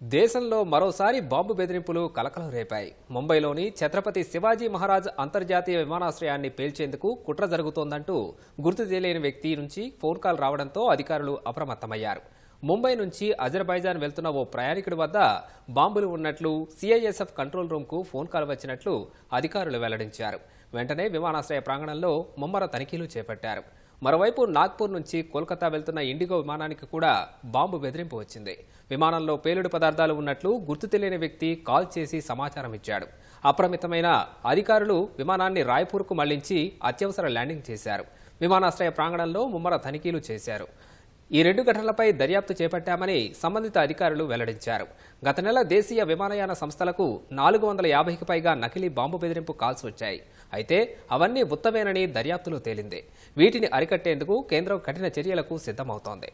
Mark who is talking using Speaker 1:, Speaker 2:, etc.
Speaker 1: దేశంలో మరోసారి బాంబు బెదిరింపులు కలకలం రేపాయి. ముంబైలోని ఛత్రపతి శివాజీ మహారాజ్ అంతర్జాతీయ విమానాశ్రయాన్ని పేల్చేందుకు కుట్ర జరుగుతోందంటూ గుర్తు తెలియని వ్యక్తి నుంచి ఫోన్ కాల్ రావడంతో అధికారులు అప్రమత్తమయ్యారు. ముంబై నుంచి అజర్బైజాన్ వెళ్తున్న ఓ ప్రయాణికుడి వద్ద బాంబులు ఉన్నట్లు సిఐఎస్ఎఫ్ కంట్రోల్ రూమ్కు ఫోన్ కాల్ వచ్చినట్లు అధికారులు వెల్లడించారు. వెంటనే విమానాశ్రయ ప్రాంగణంలో ముమ్మర తనిఖీలు చేపట్టారు. మరోవైపు నాగ్పూర్ నుంచి కోల్కతా వెళ్తున్న ఇండిగో విమానానికి కూడా బాంబు బెదిరింపు వచ్చింది. విమానంలో పేలుడు పదార్థాలు ఉన్నట్లు గుర్తు తెలియని వ్యక్తి కాల్ చేసి సమాచారం ఇచ్చాడు. అప్రమితమైన అధికారులు విమానాన్ని రాయ్పూర్కు మళ్ళించి అత్యవసర ల్యాండింగ్ చేశారు. విమానాశ్రయ ప్రాంగణంలో ముమ్మర తనిఖీలు చేశారు. ఈ రెండు ఘటనలపై దర్యాప్తు చేపట్టామని సంబంధిత అధికారులు వెల్లడించారు. గత నెల దేశీయ విమానయాన సంస్థలకు నాలుగు వందల యాభైకి పైగా నకిలీ బాంబు బెదిరింపు కాల్స్ వచ్చాయి. అయితే అవన్నీ ఉత్తమేనని దర్యాప్తులో తేలింది. వీటిని అరికట్టేందుకు కేంద్రం కఠిన చర్యలకు సిద్ధమవుతోంది.